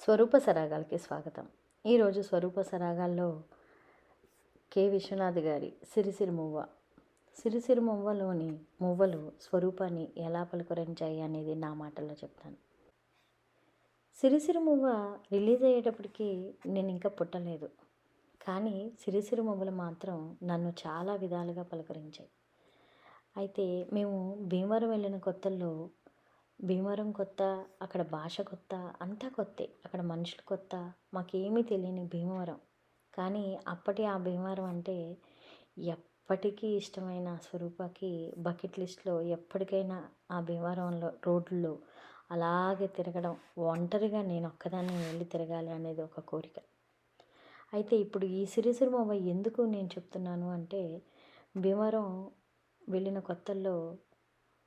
స్వరూప సరాగాలకి స్వాగతం. ఈరోజు స్వరూప సరాగాల్లో కె. విశ్వనాథ్ గారి సిరిసిరి మువ్వ. సిరిసిరి మువ్వలోని మువ్వలు స్వరూపాన్ని ఎలా పలుకరించాయి అనేది నా మాటల్లో చెప్తాను. సిరిసిరి మువ్వ రిలీజ్ అయ్యేటప్పటికి నేను ఇంకా పుట్టలేదు. కానీ సిరిసిరి మువ్వలు మాత్రం నన్ను చాలా విధాలుగా పలకరించాయి. అయితే మేము భీమవరం వెళ్ళిన కొత్తల్లో భీమవరం కొత్త అక్కడ భాష కొత్త అంతా కొత్తే. అక్కడ మనుషులు కొత్త మాకేమీ తెలియని భీమవరం. కానీ అప్పటి ఆ భీమవరం అంటే ఎప్పటికీ ఇష్టమైన స్వరూపకి బకెట్ లిస్ట్లో ఎప్పటికైనా ఆ భీమవరంలో రోడ్లలో అలాగే తిరగడం ఒంటరిగా నేను ఒక్కదాన్ని వెళ్ళి తిరగాలి అనేది ఒక కోరిక. అయితే ఇప్పుడు ఈ సిరిసిరి మొబ ఎందుకు నేను చెప్తున్నాను అంటే భీమవరం వెళ్ళిన కొత్తల్లో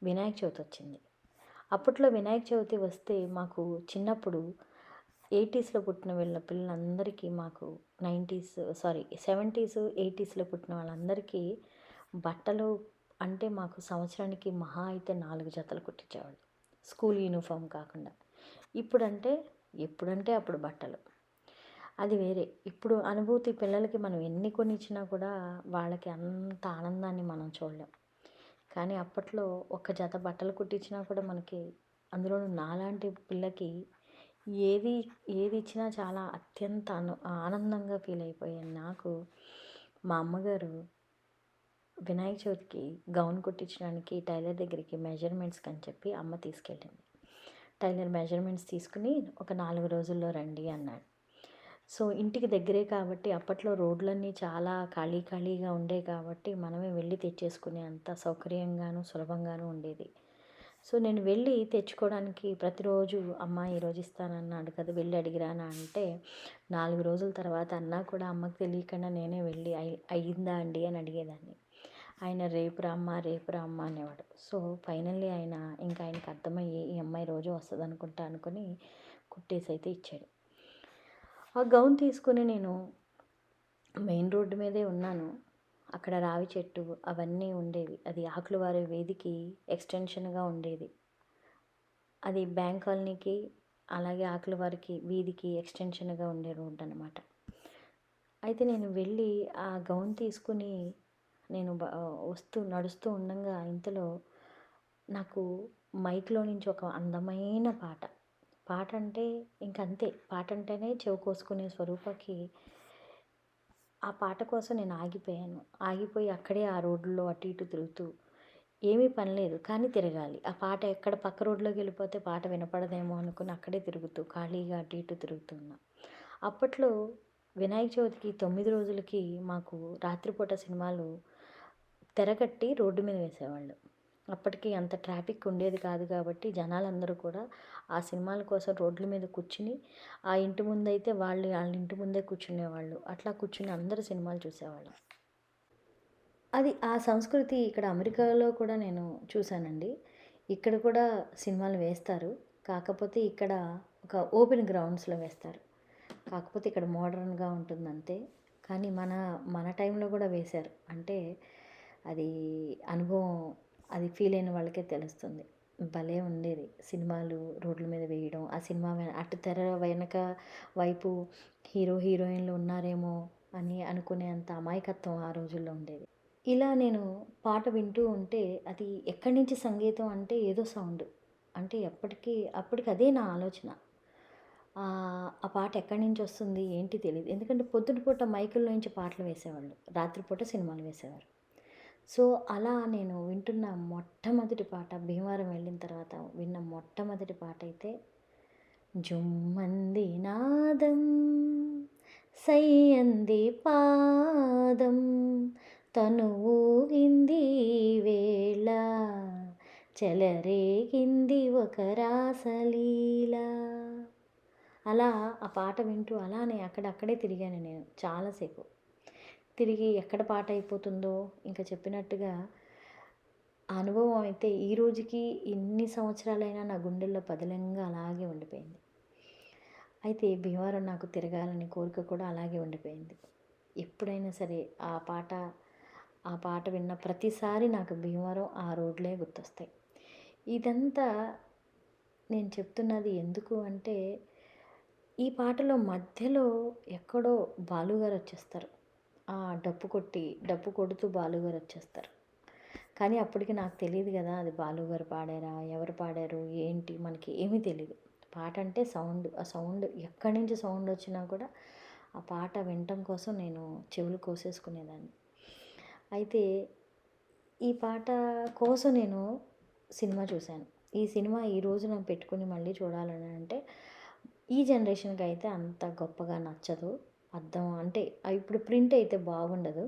వినాయక చవితి వచ్చింది అప్పట్లో వినాయక చవితి వస్తే మాకు చిన్నప్పుడు ఎయిటీస్లో పుట్టిన వీళ్ళ పిల్లలందరికీ మాకు నైంటీస్ సారీ సెవెంటీస్ ఎయిటీస్లో పుట్టిన వాళ్ళందరికీ బట్టలు అంటే మాకు సంవత్సరానికి మహా అయితే నాలుగు జతలు కుట్టించేవాళ్ళు స్కూల్ యూనిఫామ్ కాకుండా. ఇప్పుడంటే ఎప్పుడంటే అప్పుడు బట్టలు. అది వేరే. ఇప్పుడు అనుభూతి పిల్లలకి మనం ఎన్ని కొనిచ్చినా కూడా వాళ్ళకి అంత ఆనందాన్ని మనం చూడలేం. కానీ అప్పట్లో ఒక జత బట్టలు కుట్టించినా కూడా మనకి అందులో నాలాంటి పిల్లకి ఏది ఏది ఇచ్చినా చాలా అత్యంత అను ఆనందంగా ఫీల్ అయిపోయాను నాకు మా అమ్మగారు వినాయక చవితికి గౌన్ కుట్టించడానికి టైలర్ దగ్గరికి మెజర్మెంట్స్కి అని చెప్పి అమ్మ తీసుకెళ్ళింది. టైలర్ మెజర్మెంట్స్ తీసుకుని ఒక నాలుగు రోజుల్లో రండి అన్నాడు. సో ఇంటికి దగ్గరే కాబట్టి అప్పట్లో రోడ్లన్నీ చాలా ఖాళీ ఖాళీగా ఉండే కాబట్టి మనమే వెళ్ళి తెచ్చేసుకునే అంత సౌకర్యంగాను సులభంగాను ఉండేది. సో నేను వెళ్ళి తెచ్చుకోవడానికి ప్రతిరోజు అమ్మ ఈరోజు ఇస్తానన్నాడు కదా వెళ్ళి అడిగిరానా అంటే నాలుగు రోజుల తర్వాత అన్నా కూడా అమ్మకి తెలియకుండా నేనే వెళ్ళి అయి అయ్యిందా అండి అని అడిగేదాన్ని. ఆయన రేపు రామ్మ రేపు రామ్మ అనేవాడు. సో ఫైనల్లీ ఆయన ఇంకా ఆయనకి అర్థమయ్యి ఈ అమ్మాయి రోజు వస్తుంది అనుకుంటా అనుకుని కుట్టేసి అయితే ఇచ్చాడు. ఆ గౌన్ తీసుకుని నేను మెయిన్ రోడ్డు మీదే ఉన్నాను. అక్కడ రావి చెట్టు అవన్నీ ఉండేవి. అది ఆకులు వారి వీధికి ఎక్స్టెన్షన్గా ఉండేది. అది బ్యాంక్ కాలనీకి అలాగే ఆకుల వారికి వీధికి ఎక్స్టెన్షన్గా ఉండే రోడ్డు అనమాట అయితే నేను వెళ్ళి ఆ గౌన్ తీసుకుని నేను వస్తూ నడుస్తూ ఉండగా ఇంతలో నాకు మైక్లో నుంచి ఒక అందమైన పాట పాట అంటే ఇంకంతే. పాట అంటేనే చెవి కోసుకునే స్వరూపకి ఆ పాట కోసం నేను ఆగిపోయాను. ఆగిపోయి అక్కడే ఆ రోడ్లో అటు ఇటు తిరుగుతూ ఏమీ పని లేదు కానీ తిరగాలి. ఆ పాట ఎక్కడ పక్క రోడ్లోకి వెళ్ళిపోతే పాట వినపడదేమో అనుకుని అక్కడే తిరుగుతూ ఖాళీగా అటు ఇటు తిరుగుతున్నా. అప్పట్లో వినాయక చవితికి తొమ్మిది రోజులకి మాకు రాత్రిపూట సినిమాలు తెరకట్టి రోడ్డు మీద వేసేవాళ్ళు. అప్పటికి అంత ట్రాఫిక్ ఉండేది కాదు కాబట్టి జనాలందరూ కూడా ఆ సినిమాల కోసం రోడ్ల మీద కూర్చుని ఆ ఇంటి ముందు అయితే వాళ్ళు వాళ్ళ ఇంటి ముందే కూర్చునేవాళ్ళు. అట్లా కూర్చుని అందరూ సినిమాలు చూసేవాళ్ళు. అది ఆ సంస్కృతి ఇక్కడ అమెరికాలో కూడా నేను చూశానండి. ఇక్కడ కూడా సినిమాలు వేస్తారు. కాకపోతే ఇక్కడ ఒక ఓపెన్ గ్రౌండ్స్లో వేస్తారు. కాకపోతే ఇక్కడ మోడర్న్గా ఉంటుంది అంతే. కానీ మన మన టైంలో కూడా వేశారు. అంటే అది అనుభవం అది ఫీల్ అయిన వాళ్ళకే తెలుస్తుంది. భలే ఉండేది. సినిమాలు రోడ్ల మీద వేయడం ఆ సినిమా అటు తెర వెనక వైపు హీరో హీరోయిన్లు ఉన్నారేమో అని అనుకునేంత అమాయకత్వం ఆ రోజుల్లో ఉండేది. ఇలా నేను పాట వింటూ ఉంటే అది ఎక్కడి నుంచి సంగీతం అంటే ఏదో సౌండ్. అంటే ఎప్పటికీ అప్పటికి అదే నా ఆలోచన. ఆ పాట ఎక్కడి నుంచి వస్తుంది ఏంటి తెలియదు ఎందుకంటే పొద్దుటిపూట మైకుల్లో నుంచి పాటలు వేసేవాళ్ళు. రాత్రిపూట సినిమాలు వేసేవారు. సో అలా నేను వింటున్న మొట్టమొదటి పాట భీమవరం వెళ్ళిన తర్వాత విన్న మొట్టమొదటి పాట అయితే జుమ్మంది నాదం సయ్యంది పాదం తను ఊగింది వేళ చెలరేగింది ఒక రాసలీల. అలా ఆ పాట వింటూ అలానే అక్కడక్కడే తిరిగాను నేను చాలాసేపు. తిరిగి ఎక్కడ పాట అయిపోతుందో ఇంకా చెప్పినట్టుగా ఆ అనుభవం అయితే ఈ రోజుకి ఎన్ని సంవత్సరాలైనా నా గుండెల్లో పదిలంగా అలాగే ఉండిపోయింది. అయితే భీమవరం నాకు తిరగాలని కోరిక కూడా అలాగే ఉండిపోయింది. ఎప్పుడైనా సరే ఆ పాట ఆ పాట విన్న ప్రతిసారి నాకు భీమవరం ఆ రోడ్లే గుర్తొస్తాయి. ఇదంతా నేను చెప్తున్నది ఎందుకు అంటే ఈ పాటలో మధ్యలో ఎక్కడో బాలుగారు వచ్చేస్తారు. డప్పు కొట్టి డప్పు కొడుతూ బాలుగారు వచ్చేస్తారు. కానీ అప్పటికి నాకు తెలియదు కదా అది బాలుగారు పాడారా ఎవరు పాడారు ఏంటి మనకి ఏమీ తెలియదు పాట అంటే సౌండ్ ఆ సౌండ్ ఎక్కడి నుంచి సౌండ్ వచ్చినా కూడా ఆ పాట వినటం కోసం నేను చెవులు కోసేసుకునేదాన్ని. అయితే ఈ పాట కోసం నేను సినిమా చూశాను. ఈ సినిమా ఈ రోజు నేను పెట్టుకుని మళ్ళీ చూడాలని అంటే ఈ జనరేషన్కి అయితే అంత గొప్పగా నచ్చదు. అర్థం అంటే ఇప్పుడు ప్రింట్ అయితే బాగుండదు.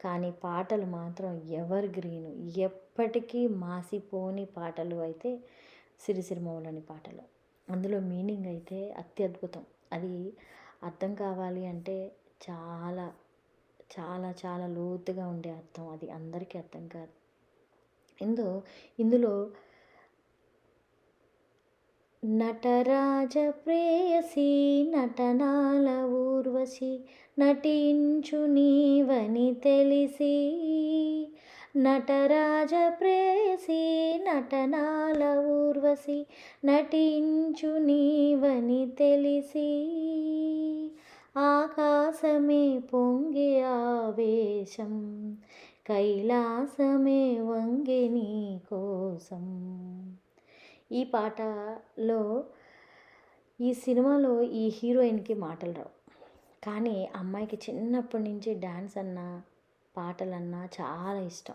కానీ పాటలు మాత్రం ఎవర్ గ్రీన్. ఎప్పటికీ మాసిపోని పాటలు అయితే సిరిసిరిమౌలని పాటలు. అందులో మీనింగ్ అయితే అత్యద్భుతం. అది అర్థం కావాలి అంటే చాలా చాలా చాలా లోతుగా ఉండే అర్థం. అది అందరికీ అర్థం కాదు. ఇందు ఇందులో నటరాజ ప్రేయసి నటనాల ఊర్వశి నటించు నీవని తెలిసి. నటరాజ ప్రేయసి నటనాల ఊర్వశి నటించు నీవని తెలిసి. ఆకాశమే పొంగి ఆవేశం కైలాసమే వంగి నీ కోసం. ఈ పాటలో ఈ సినిమాలో ఈ హీరోయిన్కి మాటలు రావు. కానీ అమ్మాయికి చిన్నప్పటి నుంచి డ్యాన్స్ అన్నా పాటలన్నా చాలా ఇష్టం.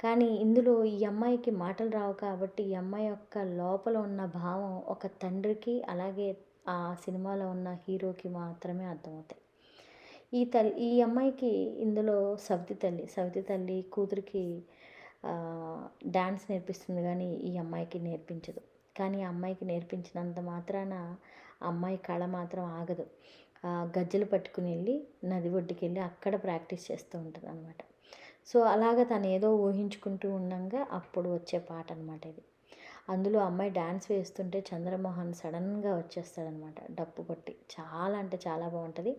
కానీ ఇందులో ఈ అమ్మాయికి మాటలు రావు కాబట్టి ఈ అమ్మాయి యొక్క లోపల ఉన్న భావం ఒక తండ్రికి అలాగే ఆ సినిమాలో ఉన్న హీరోకి మాత్రమే అర్థమవుతాయి. ఈ తల్లి ఈ అమ్మాయికి ఇందులో సవితి తల్లి సవితి తల్లి కూతురికి డ్యాన్స్ నేర్పిస్తుంది కానీ ఈ అమ్మాయికి నేర్పించదు. కానీ ఆ అమ్మాయికి నేర్పించినంత మాత్రాన అమ్మాయి కళ మాత్రం ఆగదు. గజ్జలు పట్టుకుని వెళ్ళి నది ఒడ్డుకి వెళ్ళి అక్కడ ప్రాక్టీస్ చేస్తూ ఉంటుంది అనమాట సో అలాగ తను ఏదో ఊహించుకుంటూ ఉండగా అప్పుడు వచ్చే పాట అనమాట ఇది. అందులో అమ్మాయి డ్యాన్స్ వేస్తుంటే చంద్రమోహన్ సడన్గా వచ్చేస్తాడనమాట డప్పు కొట్టి. చాలా అంటే చాలా బాగుంటుంది.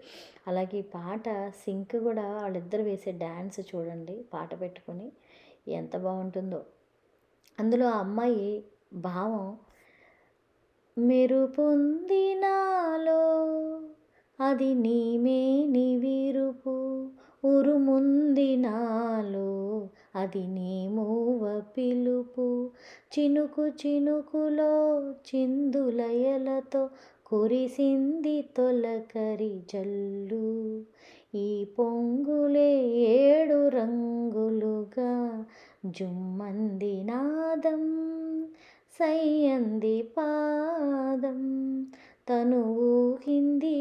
అలాగే ఈ పాట సింక్ కూడా వాళ్ళిద్దరు వేసే డ్యాన్స్ చూడండి పాట పెట్టుకొని. ఎంత బాగుంటుందో. అందులో ఆ అమ్మాయి భావం మెరు పొందినాలో అది నీమేని విరుపు ఉరుముంది నాలో అది నీ మూవ పిలుపు. చినుకు చినుకులో చిందులయలతో కురిసింది తొలకరి జల్లు. ఈ పొంగులే ఏడు రంగు జుమ్మంది నాదం సయ్యంది పాదం. తను ఊహింది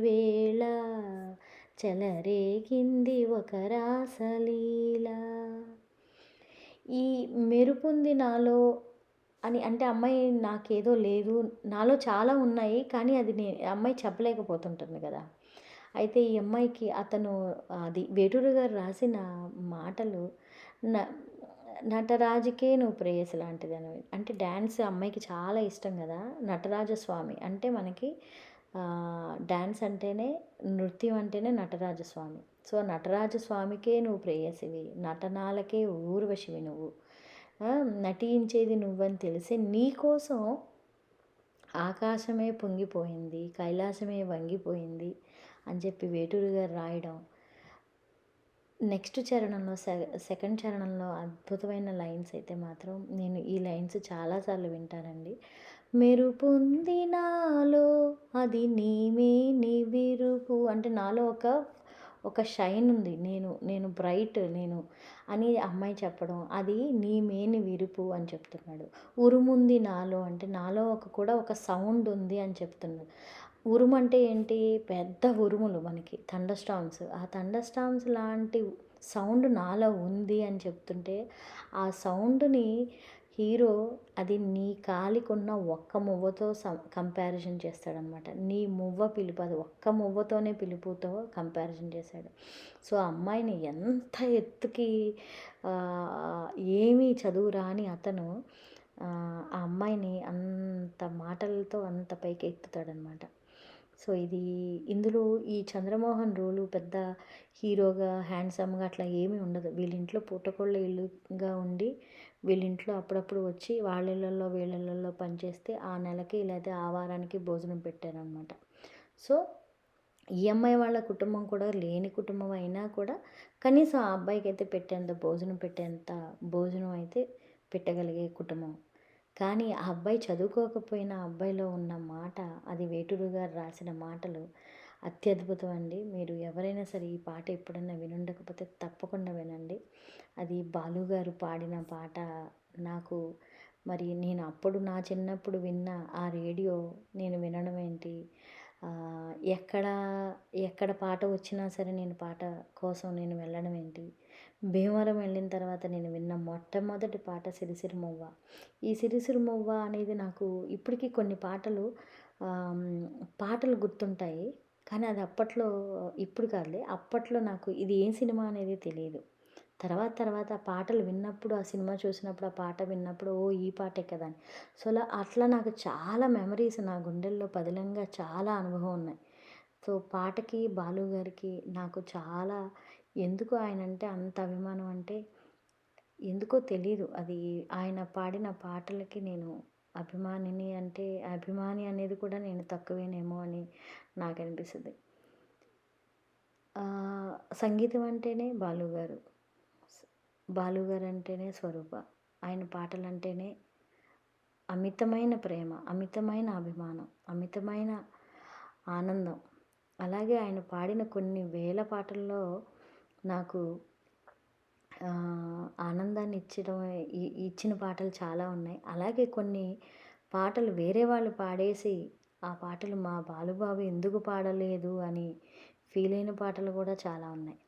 వేళ చెలరేగింది ఒక రాసలీల. ఈ మెరుపుంది నాలో అని అంటే అమ్మాయి నాకేదో లేదు నాలో చాలా ఉన్నాయి కానీ అది నే అమ్మాయి చెప్పలేకపోతుంటుంది కదా. అయితే ఈ అమ్మాయికి అతను అది వేటూరు గారు రాసిన మాటలు నటరాజుకే నువ్వు ప్రేయస్ లాంటిది అని. అంటే డ్యాన్స్ అమ్మాయికి చాలా ఇష్టం కదా నటరాజస్వామి. అంటే మనకి డ్యాన్స్ అంటేనే నృత్యం అంటేనే నటరాజస్వామి. సో నటరాజస్వామికే నువ్వు ప్రేయసివి. నటనాలకే ఊర్వశివి నువ్వు. నటించేది నువ్వని తెలిసి నీకోసం ఆకాశమే పొంగిపోయింది కైలాసమే వంగిపోయింది అని చెప్పి వేటూరు గారు రాయడం నెక్స్ట్ చరణంలో సెకండ్ చరణంలో అద్భుతమైన లైన్స్ అయితే మాత్రం నేను ఈ లైన్స్ చాలాసార్లు వింటానండి. మెరుపుంది నాలో అది నీమే నీ విరుపు అంటే నాలో ఒక ఒక షైన్ ఉంది. నేను నేను బ్రైట్ నేను అని అమ్మాయి చెప్పడం అది నీ మేని విరుపు అని చెప్తున్నాడు. ఉరుముంది నాలో అంటే నాలో ఒక కూడా ఒక సౌండ్ ఉంది అని చెప్తున్నాడు. ఉరుము అంటే ఏంటి? పెద్ద ఉరుములు మనకి థండర్ స్టామ్స్. ఆ థండర్ స్టామ్స్ లాంటి సౌండ్ నాలో ఉంది అని చెప్తుంటే ఆ సౌండ్ని హీరో అది నీ కాలికున్న ఒక్క మువ్వతో కంపారిజన్ చేస్తాడనమాట నీ మువ్వ పిలుపు అది ఒక్క మువ్వతోనే పిలుపుతో కంపారిజన్ చేశాడు. సో అమ్మాయిని ఎంత ఎత్తుకి ఏమీ చదువు రాని అతను ఆ అమ్మాయిని అంత మాటలతో అంత పైకి ఎత్తుతాడనమాట సో ఇది ఇందులో ఈ చంద్రమోహన్ రోలు పెద్ద హీరోగా హ్యాండ్సమ్గా అట్లా ఏమీ ఉండదు. వీళ్ళింట్లో పూటకోళ్ళ ఇల్లుగా ఉండి వీళ్ళింట్లో అప్పుడప్పుడు వచ్చి వాళ్ళ ఇళ్ళల్లో పనిచేస్తే ఆ నెలకి లేదా ఆ వారానికి భోజనం పెట్టారనమాట. సో ఈ అమ్మాయి వాళ్ళ కుటుంబం కూడా లేని కుటుంబం అయినా కూడా కనీసం ఆ అబ్బాయికి అయితే పెట్టేంత భోజనం పెట్టేంత భోజనం అయితే పెట్టగలిగే కుటుంబం. కానీ ఆ అబ్బాయి చదువుకోకపోయిన అబ్బాయిలో ఉన్న మాట అది వేటూరు గారు రాసిన మాటలు అత్యద్భుతం అండి మీరు ఎవరైనా సరే ఈ పాట ఎప్పుడన్నా వినుండకపోతే తప్పకుండా వినండి. అది బాలుగారు పాడిన పాట నాకు మరి నేను అప్పుడు నా చిన్నప్పుడు విన్న ఆ రేడియో నేను వినడం ఏంటి? ఎక్కడ ఎక్కడ పాట వచ్చినా సరే నేను పాట కోసం నేను వెళ్ళడం ఏంటి? భీమవరం వెళ్ళిన తర్వాత నేను విన్న మొట్టమొదటి పాట సిరిసిరిమవ్వ ఈ సిరిసిరిమవ్వ అనేది నాకు ఇప్పటికీ కొన్ని పాటలు పాటలు గుర్తుంటాయి. కానీ అది అప్పట్లో ఇప్పుడు కాదులే అప్పట్లో నాకు ఇది ఏం సినిమా అనేది తెలియదు. తర్వాత తర్వాత ఆ పాటలు విన్నప్పుడు ఆ సినిమా చూసినప్పుడు ఆ పాట విన్నప్పుడు ఓ ఈ పాటే కదా అని. సో అలా అట్లా నాకు చాలా మెమరీస్ నా గుండెల్లో పదిలంగా చాలా అనుభవం ఉన్నాయి. సో పాటకి బాలు గారికి నాకు చాలా ఎందుకు ఆయన అంటే అంత అభిమానం అంటే ఎందుకో తెలియదు అది ఆయన పాడిన పాటలకి నేను అభిమానిని అంటే అభిమాని అనేది కూడా నేను తక్కువేనేమో అని నాకు అనిపిస్తుంది సంగీతం అంటేనే బాలుగారు బాలుగారు అంటేనే స్వరూప. ఆయన పాటలు అంటేనే అమితమైన ప్రేమ అమితమైన అభిమానం అమితమైన ఆనందం. అలాగే ఆయన పాడిన కొన్ని వేల పాటల్లో నాకు ఆనందాన్ని ఇచ్చడం ఇచ్చిన పాటలు చాలా ఉన్నాయి. అలాగే కొన్ని పాటలు వేరే వాళ్ళు పాడేసి ఆ పాటలు మా బాలుబాబు ఎందుకు పాడలేదు అని ఫీల్ అయిన పాటలు కూడా చాలా ఉన్నాయి.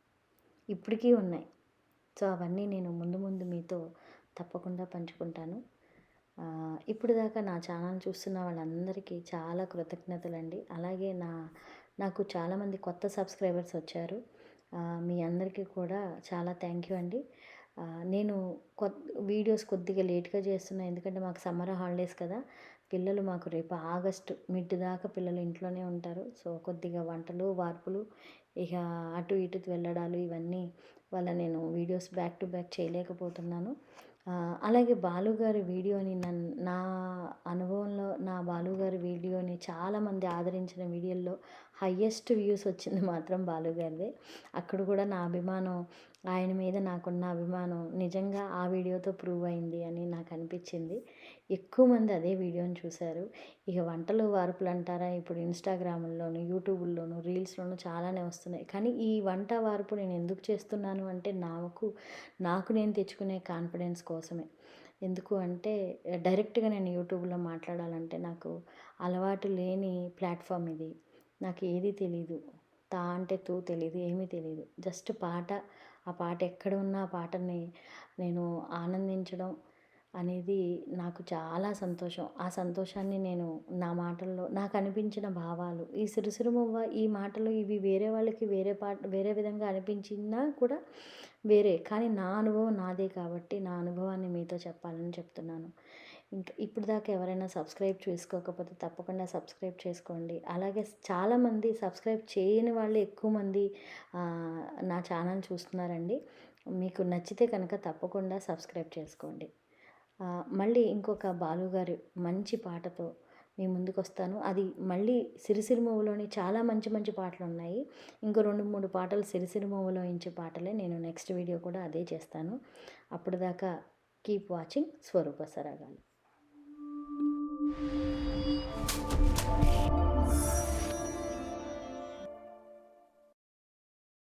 ఇప్పటికీ ఉన్నాయి. సో అవన్నీ నేను ముందు ముందు మీతో తప్పకుండా పంచుకుంటాను. ఇప్పుడు దాకా నా ఛానల్ చూస్తున్న వాళ్ళందరికీ చాలా కృతజ్ఞతలండి. అలాగే నా నాకు చాలామంది కొత్త సబ్స్క్రైబర్స్ వచ్చారు. మీ అందరికీ కూడా చాలా థ్యాంక్ యూ అండి. నేను కొత్త వీడియోస్ కొద్దిగా లేట్గా చేస్తున్నాను ఎందుకంటే మాకు సమ్మర్ హాలిడేస్ కదా. పిల్లలు మాకు రేపు ఆగస్టు మిడ్ దాకా పిల్లలు ఇంట్లోనే ఉంటారు. సో కొద్దిగా వంటలు వార్పులు ఇక అటు ఇటు వెళ్ళడాలు ఇవన్నీ వల్ల నేను వీడియోస్ బ్యాక్ టు బ్యాక్ చేయలేకపోతున్నాను. అలాగే బాలుగారి వీడియోని నన్ను నా అనుభవంలో నా బాలుగారి వీడియోని చాలామంది ఆదరించిన వీడియోల్లో హయ్యెస్ట్ వ్యూస్ వచ్చింది మాత్రం బాలుగారిదే అక్కడ కూడా నా అభిమానం ఆయన మీద నాకున్న అభిమానం నిజంగా ఆ వీడియోతో ప్రూవ్ అయింది అని నాకు అనిపించింది. ఎక్కువ మంది అదే వీడియోని చూశారు ఇక వంటలు వార్పులు అంటారా? ఇప్పుడు ఇన్స్టాగ్రామ్లోను యూట్యూబ్లోను రీల్స్లోను చాలానే వస్తున్నాయి. కానీ ఈ వంట వార్పు నేను ఎందుకు చేస్తున్నాను అంటే నాకు నాకు నేను తెచ్చుకునే కాన్ఫిడెన్స్ కోసమే. ఎందుకు అంటే డైరెక్ట్గా నేను యూట్యూబ్లో మాట్లాడాలంటే నాకు అలవాటు లేని ప్లాట్ఫామ్ ఇది. నాకు ఏది తెలీదు. తా అంటే తూ తెలీదు ఏమీ తెలీదు. జస్ట్ పాట ఆ పాట ఎక్కడ ఉన్న ఆ పాటని నేను ఆనందించడం అనేది నాకు చాలా సంతోషం. ఆ సంతోషాన్ని నేను నా మాటల్లో నాకు అనిపించిన భావాలు ఈ సిరుసిరుమువ్వ ఈ మాటలు ఇవి వేరే వాళ్ళకి వేరే పాట వేరే విధంగా అనిపించినా కూడా వేరే. కానీ నా అనుభవం నాదే కాబట్టి నా అనుభవాన్ని మీతో చెప్పాలని చెప్తున్నాను. ఇంకా ఇప్పుడు దాకా ఎవరైనా సబ్స్క్రైబ్ చేసుకోకపోతే తప్పకుండా సబ్స్క్రైబ్ చేసుకోండి. అలాగే చాలామంది సబ్స్క్రైబ్ చేయని వాళ్ళు ఎక్కువ మంది నా ఛానల్ చూస్తున్నారండి. మీకు నచ్చితే కనుక తప్పకుండా సబ్స్క్రైబ్ చేసుకోండి. మళ్ళీ ఇంకొక బాలుగారి మంచి పాటతో మీ ముందుకు వస్తాను అది మళ్ళీ సిరిసిరి మూవీలోని చాలా మంచి మంచి పాటలు ఉన్నాయి ఇంకో రెండు మూడు పాటలు సిరిసిరి మూవీలో ఇంచే పాటలే నేను నెక్స్ట్ వీడియో కూడా అదే చేస్తాను. అప్పుడు దాకా కీప్ వాచింగ్ స్వరూప సరాగాలు.